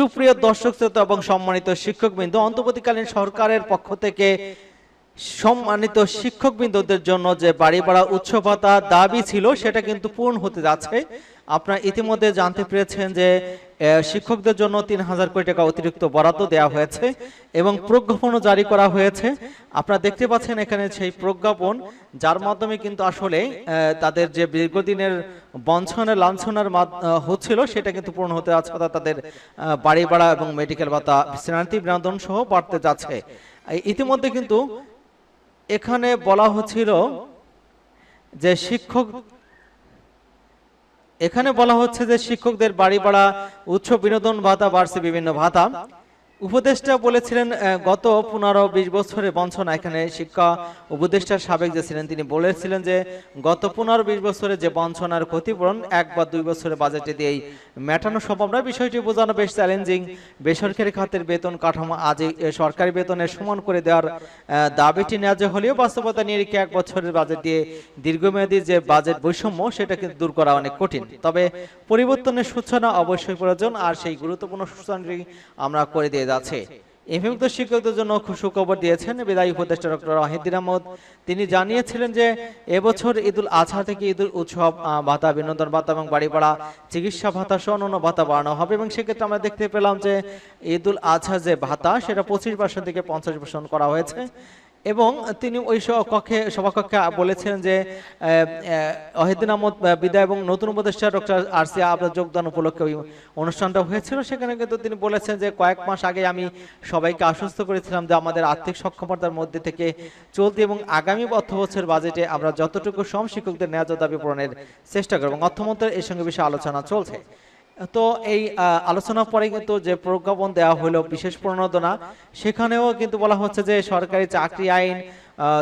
সুপ্রিয় দর্শক শ্রোতা এবং সম্মানিত শিক্ষকবৃন্দ, অন্তর্বর্তীকালীন সরকারের পক্ষ থেকে সম্মানিত শিক্ষকবৃন্দদের জন্য যে বাড়ি ভাড়া উচ্চ ভাতা দাবি ছিল, সেটা কিন্তু পূরণ হতে যাচ্ছে। আপনারা ইতিমধ্যে জানতে পেরেছেন যে শিক্ষকদের জন্য তিন হাজার কোটি টাকা অতিরিক্ত বরাদ্দ দেওয়া হয়েছে এবং প্রজ্ঞাপনও জারি করা হয়েছে। আপনারা দেখতে পাচ্ছেন এখানে সেই প্রজ্ঞাপন, যার মাধ্যমে কিন্তু আসলে তাদের যে দীর্ঘদিনের বঞ্চনের লাঞ্ছনার হচ্ছিল, সেটা কিন্তু পূরণ হতে যাচ্ছে অর্থাৎ তাদের বাড়ি ভাড়া এবং মেডিকেল ভাতা বিশ্রান্তি বিনোদন সহ বাড়তে যাচ্ছে। ইতিমধ্যে কিন্তু এখানে বলা হচ্ছিল যে শিক্ষক এখানে বলা হচ্ছে যে শিক্ষকদের বাড়ি ভাড়া উচ্চ বিনোদন ভাতা বাড়ছে বিভিন্ন ভাতা। উপদেষ্টা বলেছিলেন গত পনেরো বিশ বছরের বঞ্চনা। এখানে শিক্ষা উপদেষ্টার সাবেক যে ছিলেন, তিনি বলেছিলেন যে, গত পনেরো বিশ বছরে যে বঞ্চনার ক্ষতিপূরণ, এক বা দুই বছরের বাজেটে দিয়েই মেটানো সম্ভব নয়। বিষয়টি বোঝানো বেশ চ্যালেঞ্জিং বেসরকারি খাতের বেতন কাঠামো আজ সরকারি বেতনের সমান করে দেওয়ার দাবিটি ন্যায্য হলেও বাস্তবতা নিরিখে এক বছরের বাজেট দিয়ে দীর্ঘমেয়াদী যে বাজেট বৈষম্য, সেটা কিন্তু দূর করা অনেক কঠিন। তবে পরিবর্তনের সূচনা অবশ্যই প্রয়োজন, আর সেই গুরুত্বপূর্ণ সূচনাটি আমরা করে দিয়ে যাচ্ছে। এমপিভুক্ত শিক্ষকদের জন্য খুব সুখবর দিয়েছেন বিদায়ী উপদেষ্টা ডক্টর ওয়াহিদিন আহমদ। তিনি জানিয়েছিলেন যে, এবছর ঈদুল আজহা থেকে ঈদুল উৎসব ভাতা, বিনোদন ভাতা এবং বাড়ি ভাড়া, চিকিৎসা ভাতা সহ অন্যান্য ভাতা বাড়ানো হবে এবং সেক্ষেত্রে আমরা দেখতে পেলাম যে, ঈদুল আজহা যে ভাতা, সেটা পঁচিশ পার্সেন্ট থেকে পঞ্চাশ পার্সেন্ট করা হয়েছে। এবং তিনি ওই স- কক্ষে সভাকক্ষে বলেছেন যে অহিদিন আহমদ বিদায় এবং নতুন উপদেষ্টা ডক্টর আরসিয়া আপনার যোগদান উপলক্ষে ওই অনুষ্ঠানটা হয়েছিল। সেখানে কিন্তু তিনি বলেছেন যে, কয়েক মাস আগে আমি সবাইকে আশ্বস্ত করেছিলাম যে, আমাদের আর্থিক সক্ষমতার মধ্যে থেকে চলতি এবং আগামী অর্থ বছর বাজেটে আমরা যতটুকু সম শিক্ষকদের ন্যায্য দাবি পূরণের চেষ্টা করব অর্থমন্ত্রের এই সঙ্গে বিষয়ে আলোচনা চলছে। তো এই আলোচনা পরে কিন্তু যে প্রজ্ঞাপন দেওয়া হলো, বিশেষ প্রণোদনা, সেখানেও কিন্তু বলা হচ্ছে যে সরকারি চাকরি আইন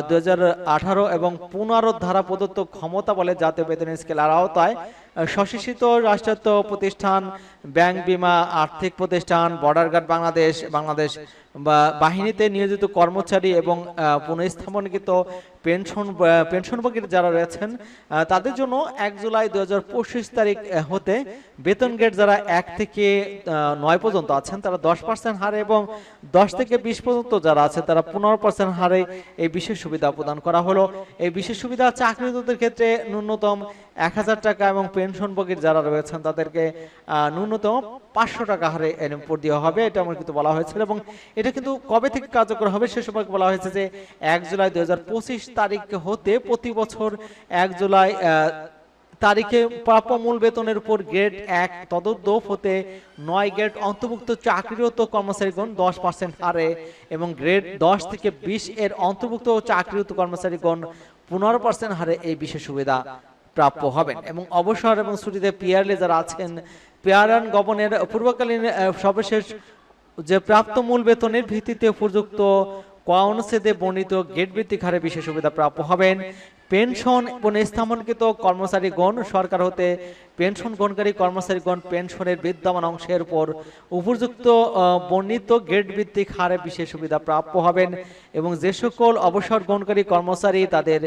দু হাজার আঠারো এবং পুনরুদ্ধারা ধারা প্রদত্ত ক্ষমতা বলে জাতীয় বেতন স্কেলের আওতায় স্বশাসিত রাষ্ট্রায়ত্ত প্রতিষ্ঠান, ব্যাংক বিমা, আর্থিক প্রতিষ্ঠান বর্ডার গার্ড বাংলাদেশ বাংলাদেশ বা বাহিনীতে নিয়োজিত কর্মচারী এবং পুনঃস্থাপনকৃত পেনশন পেনশনভোগী যারা রয়েছেন তাদের জন্য এক জুলাই দু হাজার পঁচিশ তারিখ হতে বেতন গেট যারা এক থেকে নয় পর্যন্ত আছেন, তারা দশ পার্সেন্ট হারে এবং দশ থেকে বিশ পর্যন্ত যারা আছে, তারা পনেরো পার্সেন্ট হারে এই বিশেষ সুবিধা প্রদান করা হলো। এই বিশেষ সুবিধা চাকরিরতদের ক্ষেত্রে ন্যূনতম এক হাজার টাকা এবং পেনশনভোগীর যারা রয়েছেন তাদেরকে ন্যূনতম পাঁচশো টাকা হারে এনএমপুর দেওয়া হবে। এটা আমার কিন্তু বলা হয়েছিল এবং এটা কিন্তু কবে থেকে কার্যকর হবে সে সময় বলা হয়েছে যে এক জুলাই দুই হাজার পঁচিশ তারিখ হতে প্রতি বছর এক জুলাই তারিখে প্রাপ্য মূল বেতনের উপর গ্রেড এক তদোদ্যোগ হতে নয় গ্রেড অন্তর্ভুক্ত চাকরিরত কর্মচারীগণ দশ পার্সেন্ট হারে এবং গ্রেড দশ থেকে বিশ এর অন্তর্ভুক্ত চাকরিরত কর্মচারীগণ পনেরো পার্সেন্ট হারে এই বিশেষ সুবিধা প্রাপ্য হবেন। এবং অবসর এবং ছুটিতে পিয়ারলে যারা আছেন, পেয়ারান গবনের পূর্বকালীন সর্বশেষ যে প্রাপ্ত মূল বেতনের ভিত্তিতে উপযুক্ত ক অনুচ্ছেদে বর্ণিত গেট ভিত্তিক হারে বিশেষ সুবিধা প্রাপ্য হবেন। পেনশন স্থাপনকৃত কর্মচারীগণ, সরকার হতে পেনশন গ্রহণকারী কর্মচারীগণ পেনশনের বিদ্যমান অংশের উপর উপযুক্ত বর্ণিত গেট ভিত্তিক হারে বিশেষ সুবিধা প্রাপ্য হবেন এবং যে সকল অবসর গ্রহণকারী কর্মচারী তাদের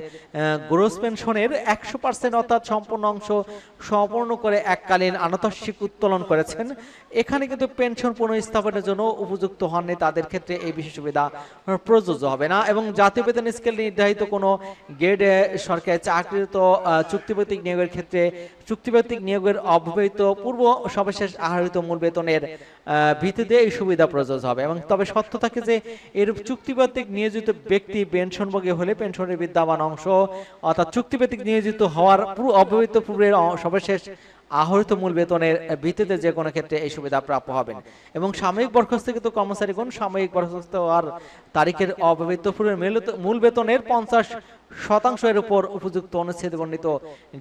গ্রোস পেনশনের একশো পার্সেন্ট অর্থাৎ সম্পূর্ণ অংশ সম্পূর্ণ করে এককালীন আনতাস্বিক উত্তোলন করেছেন। এখানে কিন্তু পেনশন পুনঃস্থাপনের জন্য উপযুক্ত হননি, তাদের ক্ষেত্রে এই বিশেষ সুবিধা প্রযোজ্য হবে না এবং জাতীয় বেতন স্কেল নির্ধারিত কোনো গেডে সরকারি চাকরিরত চুক্তিভিত্তিক নিয়োগের ক্ষেত্রে চুক্তিভিত্তিক নিয়োগের অব্যবহিত পূর্ব সর্বশেষ আহরিত মূল বেতনের ভিত্তিতে এই সুবিধা প্রযোজ্য হবে। এবং তবে সত্য থাকে যে এর চুক্তিভিত্তিক নিয়োজিত ব্যক্তি পেনশনভোগী হলে পেনশনের বিদ্যমান অংশ অর্থাৎ চুক্তিভিত্তিক নিয়োজিত হওয়ার পূর্ব অব্যবহিত পূর্বের সর্বশেষ আহরিত মূল বেতনের ভিত্তিতে যে কোনো ক্ষেত্রে এই সুবিধা প্রাপ্য হবেন। এবং সাময়িক বরখাস্ত বরখাস্তকৃত কর্মচারীগণ সাময়িক বরখাস্ত হওয়ার তারিখের অব্যবহিত মূল- বেতনের পঞ্চাশ শতাংশ এর উপর উপযুক্ত অনুচ্ছেদ বর্ণিত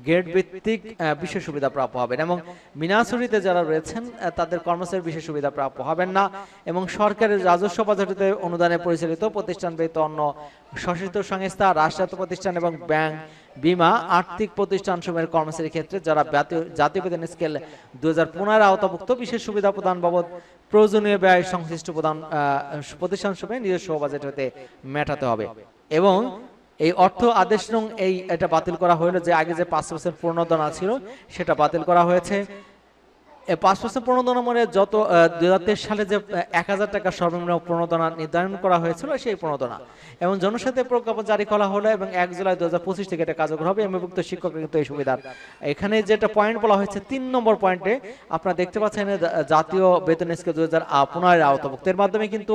গেট ভিত্তিক বিশেষ সুবিধা প্রাপ্য হবেন এবং মিনাসুরিতে যারা রয়েছেন তাদের কর্মচারী বিশেষ সুবিধা প্রাপ্য হবেন না এবং সরকারের রাজস্ব বাজেটে অনুদানে পরিচালিত প্রতিষ্ঠান ব্যতীত অন্য স্বশাসিত সংস্থা, রাষ্ট্রায়ত্ত প্রতিষ্ঠান এবং ব্যাংক বিমা আর্থিক প্রতিষ্ঠান সময়ের কর্মচারীর ক্ষেত্রে যারা জাতীয় বেতন স্কেল দু হাজার পনেরো আওতাভুক্ত, বিশেষ সুবিধা প্রদান বাবদ প্রয়োজনীয় ব্যয় সংশ্লিষ্ট প্রদান প্রতিষ্ঠান সময়ে নিজস্ব বাজেট হতে মেটাতে হবে। এবং এই অর্থ আদেশ নং এই এটা বাতিল করা হলো যে আগে যে পাঁচ পার্সেন্ট পূর্ণদনা ছিল সেটা বাতিল করা হয়েছে। পাঁচ পার্সেন্ট প্রণোদনা মানে যত দুই হাজার তেইশ সালে যে এক হাজার টাকা সর্বনিম্ন প্রণোদনা নির্ধারণ করা হয়েছিল, সেই প্রণোদনা এবং জনসাথে প্রজ্ঞাপন জারি করা হলো এবং এক জুলাই দু হাজার পঁচিশ থেকে এটা কার্যকর হবে এমবিভুক্ত শিক্ষক কিন্তু এই সুবিধার। এখানে যেটা পয়েন্ট বলা হয়েছে, তিন নম্বর পয়েন্টে আপনারা দেখতে পাচ্ছেন জাতীয় বেতন স্কেল দু হাজার পনেরোর আওতাভুক্ত। এর মাধ্যমে কিন্তু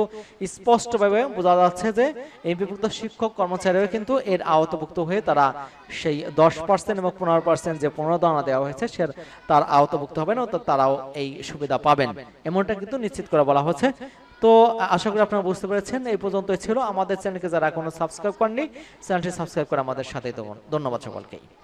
স্পষ্টভাবে বোঝা যাচ্ছে যে এমবিভুক্ত শিক্ষক কর্মচারীরা কিন্তু এর আওতাভুক্ত হয়ে তারা সেই দশ পার্সেন্ট এবং পনেরো পার্সেন্ট যে প্রণোদনা দেওয়া হয়েছে, সে, তার আওতাভুক্ত হবে না, অর্থাৎ তারাও এই সুবিধা পাবেন। এমনটা কিন্তু নিশ্চিত করে বলা হচ্ছে। তো, আশা করি আপনারা বুঝতে পেরেছেন। এই পর্যন্ত ছিল আমাদের চ্যানেলকে যারা এখনও সাবস্ক্রাইব করেননি, চ্যানেলটি সাবস্ক্রাইব করে আমাদের সাথেই দেবো ধন্যবাদ সকলকেই।